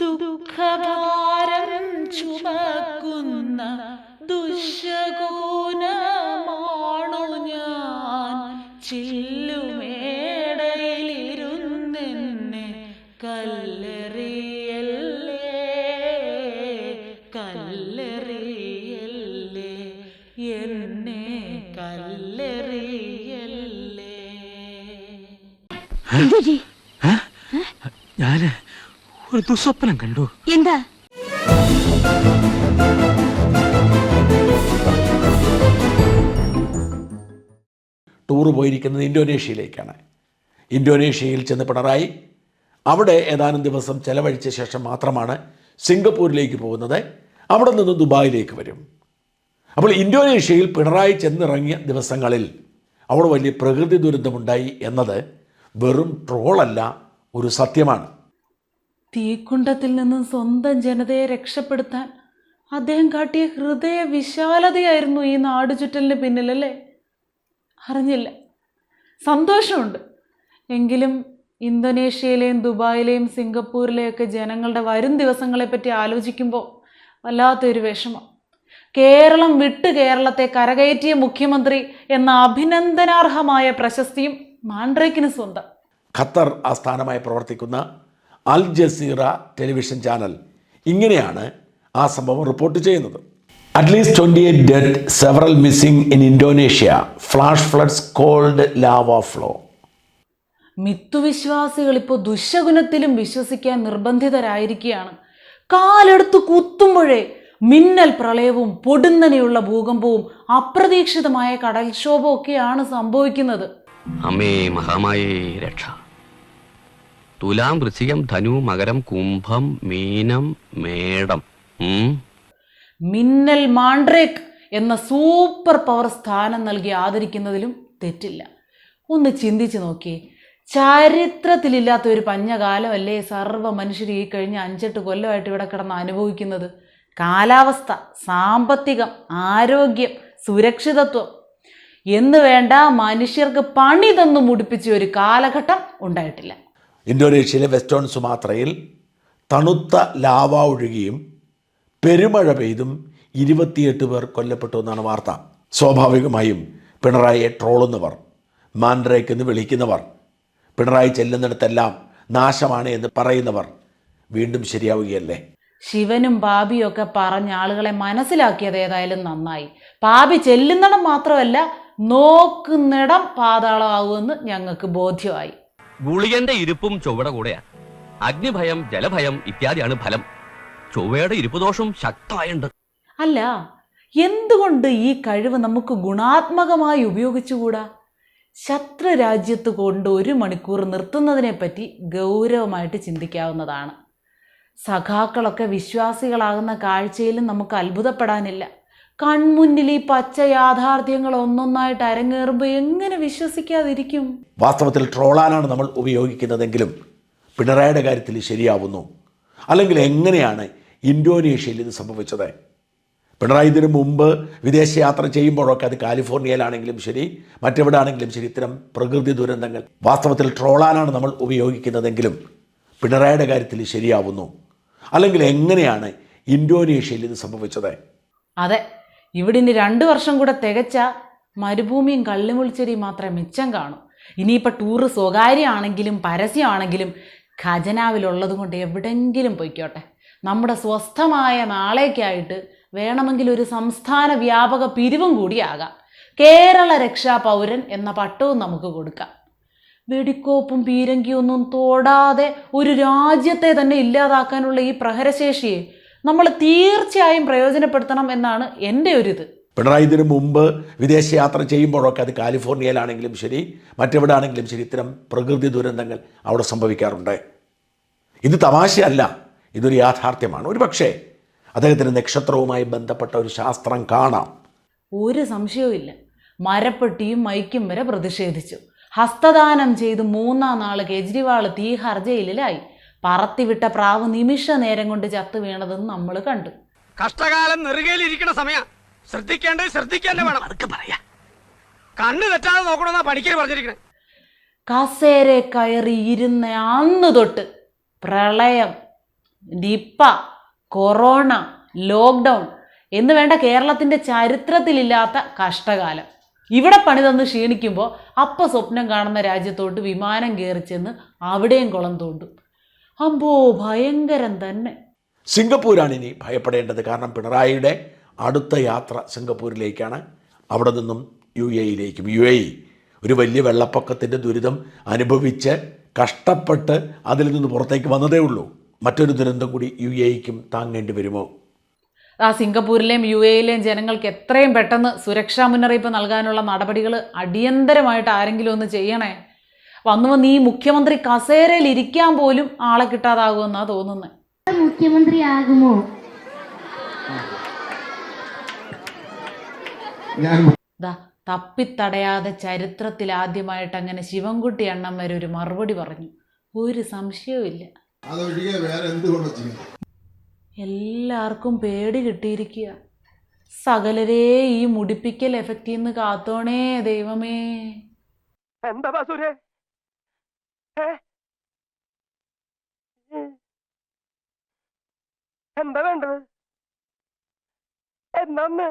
ദുഃഖഭാരം ചുമക്കുന്ന ദുശകൂനമാണു ഞാൻ. ചില്ലുമേടയിലിരുന്നെന്നെ കല്ലെറിയല്ലേ കല്ലെറിയല്ലേ എന്നെ കല്ലെറിയല്ലേ? ഞാൻ ഒരു ദുസ്വപ്നം കണ്ടു. എന്താ? ടൂർ പോയിരിക്കുന്നത് ഇന്തോനേഷ്യയിലേക്കാണ്. ഇന്തോനേഷ്യയിൽ ചെന്ന് പിണറായി അവിടെ ഏതാനും ദിവസം ചെലവഴിച്ച ശേഷം മാത്രമാണ് സിംഗപ്പൂരിലേക്ക് പോകുന്നത്. അവിടെ നിന്ന് ദുബായിലേക്ക് വരും. അപ്പോൾ ഇന്തോനേഷ്യയിൽ പിണറായി ചെന്നിറങ്ങിയ ദിവസങ്ങളിൽ അവിടെ വലിയ പ്രകൃതി ദുരന്തമുണ്ടായി എന്നത് വെറും ട്രോളല്ല ഒരു സത്യമാണ്. തീക്കുണ്ടത്തിൽ നിന്നും സ്വന്തം ജനതയെ രക്ഷപ്പെടുത്താൻ അദ്ദേഹം കാട്ടിയ ഹൃദയ വിശാലതയായിരുന്നു ഈ നാടുചുറ്റലിന് പിന്നിലല്ലേ അറിഞ്ഞില്ല. സന്തോഷമുണ്ട്. എങ്കിലും ഇന്തോനേഷ്യയിലെയും ദുബായിലെയും സിംഗപ്പൂരിലെയൊക്കെ ജനങ്ങളുടെ വരും ദിവസങ്ങളെപ്പറ്റി ആലോചിക്കുമ്പോൾ വല്ലാത്തൊരു വിഷമം. കേരളം വിട്ട് കേരളത്തെ കരകയറ്റിയ മുഖ്യമന്ത്രി എന്ന അഭിനന്ദനാർഹമായ പ്രശസ്തിയും മാൻഡ്രേക്കിന് സ്വന്തം. ഖത്തർ ആസ്ഥാനമായി പ്രവർത്തിക്കുന്ന അൽ ജസീറ ടെലിവിഷൻ ചാനൽ. ഇങ്ങനെയാണ് ആ സംഭവം റിപ്പോർട്ട് ചെയ്യുന്നത്. At least twenty eight dead several missing in Indonesia flash floods cold lava flow മിത്തുവിശ്വാസികൾ ഇപ്പോൾ ദുശകുനത്തിലും വിശ്വസിക്കാൻ നിർബന്ധിതരായിരിക്കുകയാണ്. കാലെടുത്ത് കുത്തുമ്പോഴേ മിന്നൽ പ്രളയവും പൊടുന്നനെയുള്ള ഭൂകമ്പവും അപ്രതീക്ഷിതമായ കടൽക്ഷോഭവും ഒക്കെയാണ് സംഭവിക്കുന്നത്. അമ്മേ മഹാമായേ രക്ഷ. തുലാം വൃശ്ചികം ധനു മകരം കുംഭം മീനം മേടം. മിന്നൽ മാണ്ട്രേക്ക് എന്ന സൂപ്പർ പവർ സ്ഥാനം നൽകി ആദരിക്കുന്നതിലും തെറ്റില്ല. ഒന്ന് ചിന്തിച്ചു നോക്കിയേ. ചരിത്രത്തിലില്ലാത്ത ഒരു പഞ്ഞകാലമല്ലേ സർവ മനുഷ്യർ ഈ കഴിഞ്ഞ അഞ്ചെട്ട് കൊല്ലമായിട്ട് ഇവിടെ കിടന്ന് അനുഭവിക്കുന്നത്? കാലാവസ്ഥ സാമ്പത്തികം ആരോഗ്യം സുരക്ഷിതത്വം. എന്ന് വേണ്ട മനുഷ്യർക്ക് പണി തന്നു മുടിപ്പിച്ച ഒരു കാലഘട്ടം ഉണ്ടായിട്ടില്ല. ഇന്തോനേഷ്യയിലെ വെസ്റ്റേൺ സുമാത്രയിൽ തണുത്ത ലാവ ഒഴുകിയും പെരുമഴ പെയ്തും ഇരുപത്തിയെട്ട് പേർ കൊല്ലപ്പെട്ടു എന്നാണ് വാർത്ത. സ്വാഭാവികമായും പിണറായിയെ ട്രോളുന്നവർ മാൻഡ്രേക്ക് എന്ന് വിളിക്കുന്നവർ പിണറായി ചെല്ലുന്നിടത്തെല്ലാം നാശമാണ് എന്ന് പറയുന്നവർ വീണ്ടും ശരിയാവുകയല്ലേ? ശിവനും ബാബിയൊക്കെ ഒക്കെ പറഞ്ഞ ആളുകളെ മനസ്സിലാക്കിയത് ഏതായാലും നന്നായി. പാപി ചെല്ലുന്നിടം മാത്രമല്ല നോക്കുന്നിടം പാതാളമാകുമെന്ന് ഞങ്ങൾക്ക് ബോധ്യമായി. ഗുളികന്റെ ഇരിപ്പും ചൊവ്വയുടെ കൂടെയാ അഗ്നിഭയം ജലഭയം ഇത്യാദിയാണ് ഫലം. ചൊവ്വയുടെ ഇരിപ്പ് ദോഷം ശക്തമായുണ്ട്. അല്ല എന്തുകൊണ്ട് ഈ കഴിവ് നമുക്ക് ഗുണാത്മകമായി ഉപയോഗിച്ചുകൂടാ? ശത്രു രാജ്യത്ത് കൊണ്ട് ഒരു മണിക്കൂർ നിർത്തുന്നതിനെപ്പറ്റി ഗൗരവമായിട്ട് ചിന്തിക്കാവുന്നതാണ്. സഖാക്കളൊക്കെ വിശ്വാസികളാകുന്ന കാഴ്ചയിലും നമുക്ക് അത്ഭുതപ്പെടാനില്ല. കൺമുന്നിൽ ഈ പച്ച യാഥാർത്ഥ്യങ്ങൾ ഒന്നൊന്നായിട്ട് അരങ്ങേറുമ്പോൾ എങ്ങനെ വിശ്വസിക്കാതിരിക്കും? വാസ്തവത്തിൽ ട്രോളാനാണ് നമ്മൾ ഉപയോഗിക്കുന്നതെങ്കിലും പിണറായിയുടെ കാര്യത്തിൽ ശരിയാവുന്നു. അല്ലെങ്കിൽ എങ്ങനെയാണ് ഇന്തോനേഷ്യയിൽ ഇത് സംഭവിച്ചത്? പിണറായി ഇതിനു മുമ്പ് വിദേശയാത്ര ചെയ്യുമ്പോഴൊക്കെ അത് കാലിഫോർണിയയിലാണെങ്കിലും ശരി മറ്റെവിടെ ആണെങ്കിലും ശരി ഇത്തരം പ്രകൃതി ദുരന്തങ്ങൾ. വാസ്തവത്തിൽ ട്രോളാനാണ് നമ്മൾ ഉപയോഗിക്കുന്നതെങ്കിലും പിണറായിയുടെ കാര്യത്തിൽ ശരിയാവുന്നു. അല്ലെങ്കിൽ എങ്ങനെയാണ് ഇന്തോനേഷ്യയിൽ ഇത് സംഭവിച്ചത്? അതെ ഇവിടെ ഇനി രണ്ട് വർഷം കൂടെ തികച്ച മരുഭൂമിയും കള്ളിമുളിച്ചെടിയും മാത്രമേ മിച്ചം കാണൂ. ഇനിയിപ്പോൾ ടൂറ് സ്വകാര്യമാണെങ്കിലും പരസ്യമാണെങ്കിലും ഖജനാവിലുള്ളത് കൊണ്ട് എവിടെങ്കിലും പൊയ്ക്കോട്ടെ. നമ്മുടെ സ്വസ്ഥമായ നാളേക്കായിട്ട് വേണമെങ്കിൽ ഒരു സംസ്ഥാന വ്യാപക പിരിവും കൂടിയാകാം കേരള രക്ഷാ പൗരൻ എന്ന പട്ടവും നമുക്ക് കൊടുക്കാം. വെടിക്കോപ്പും പീരങ്കിയൊന്നും തോടാതെ ഒരു രാജ്യത്തെ തന്നെ ഇല്ലാതാക്കാനുള്ള ഈ പ്രഹരശേഷിയെ നമ്മൾ തീർച്ചയായും പ്രയോജനപ്പെടുത്തണം എന്നാണ് എന്റെ ഒരിത്. പിണറായി ഇതിനു മുമ്പ് വിദേശയാത്ര ചെയ്യുമ്പോഴൊക്കെ അത് കാലിഫോർണിയയിലാണെങ്കിലും ശരി മറ്റെവിടെ ആണെങ്കിലും ശരി ഇത്തരം പ്രകൃതി ദുരന്തങ്ങൾ അവിടെ സംഭവിക്കാറുണ്ട്. ഇത് തമാശയല്ല ഇതൊരു യാഥാർത്ഥ്യമാണ്. ഒരു പക്ഷേ അദ്ദേഹത്തിന് നക്ഷത്രവുമായി ബന്ധപ്പെട്ട ഒരു ശാസ്ത്രം കാണാം. ഒരു സംശയവുമില്ല മരപ്പെട്ടിയും മൈക്കും വരെ പ്രതിഷേധിച്ചു. ഹസ്തദാനം ചെയ്ത് മൂന്നാം നാൾ കെജ്രിവാൾ തീഹാർ ജയിലിലായി. പറത്തിവിട്ട പ്രാവ് നിമിഷ നേരം കൊണ്ട് ചത്തു വീണതെന്ന് നമ്മൾ കണ്ടു. കഷ്ടകാലം നെറുകയിലിരിക്കണ സമയം. ശ്രദ്ധിക്കേണ്ടത് ശ്രദ്ധിക്കാൻ വേണം. അതൊക്കെ പറയാ. കണ്ണു തെറ്റാതെ നോക്കണമെന്നാ പണിക്കര് പറഞ്ഞിരിക്കണേ. കസേരെ കയറി ഇരുന്ന അന്ന് തൊട്ട് പ്രളയം നിപ്പ കൊറോണ ലോക്ക്ഡൗൺ എന്ന് വേണ്ട കേരളത്തിന്റെ ചരിത്രത്തിലില്ലാത്ത കഷ്ടകാലം. ഇവിടെ പണി തന്ന് ക്ഷീണിക്കുമ്പോൾ അപ്പ സ്വപ്നം കാണുന്ന രാജ്യത്തോട്ട് വിമാനം കയറി ചെന്ന് അവിടെയും കുളം തോണ്ടും. അമ്പോ ഭയങ്കരം തന്നെ. സിംഗപ്പൂരാണ് ഇനി ഭയപ്പെടേണ്ടത് കാരണം പിണറായിയുടെ അടുത്ത യാത്ര സിംഗപ്പൂരിലേക്കാണ്. അവിടെ നിന്നും യു എയിലേക്കും യു എ ഒരു വലിയ വെള്ളപ്പൊക്കത്തിന്റെ ദുരിതം അനുഭവിച്ച് കഷ്ടപ്പെട്ട് അതിൽ നിന്ന് പുറത്തേക്ക് വന്നതേ ഉള്ളൂ. മറ്റൊരു ദുരന്തം കൂടി യു എക്കും താങ്ങേണ്ടി വരുമോ? ആ സിംഗപ്പൂരിലെയും യു എയിലെയും ജനങ്ങൾക്ക് എത്രയും പെട്ടെന്ന് സുരക്ഷാ മുന്നറിയിപ്പ് നൽകാനുള്ള നടപടികൾ അടിയന്തരമായിട്ട് ആരെങ്കിലും ഒന്ന് ചെയ്യണേ. വന്നു വന്ന് ഈ മുഖ്യമന്ത്രി കസേരയിൽ ഇരിക്കാൻ പോലും ആളെ കിട്ടാതാകുമെന്നാ തോന്നുന്നത് മുഖ്യമന്ത്രി ആകുമോ? ദാ തപ്പിത്തടയാതെ ചരിത്രത്തിൽ ആദ്യമായിട്ട് അങ്ങനെ ശിവൻകുട്ടി അണ്ണം വരെ ഒരു മറുപടി പറഞ്ഞു. ഒരു സംശയവും ഇല്ല. അതൊഴികെ വേറെ എന്തുകൊണ്ട് ചെയ്യും? എല്ലാവർക്കും പേടി കിട്ടിയിരിക്കുക. സകലരെ ഈ മുടിപ്പിക്കൽ എഫക്റ്റിൽ നിന്ന് കാത്തോണേ ദൈവമേ. എന്താ എന്താ വേണ്ടത് എന്നാന്ന്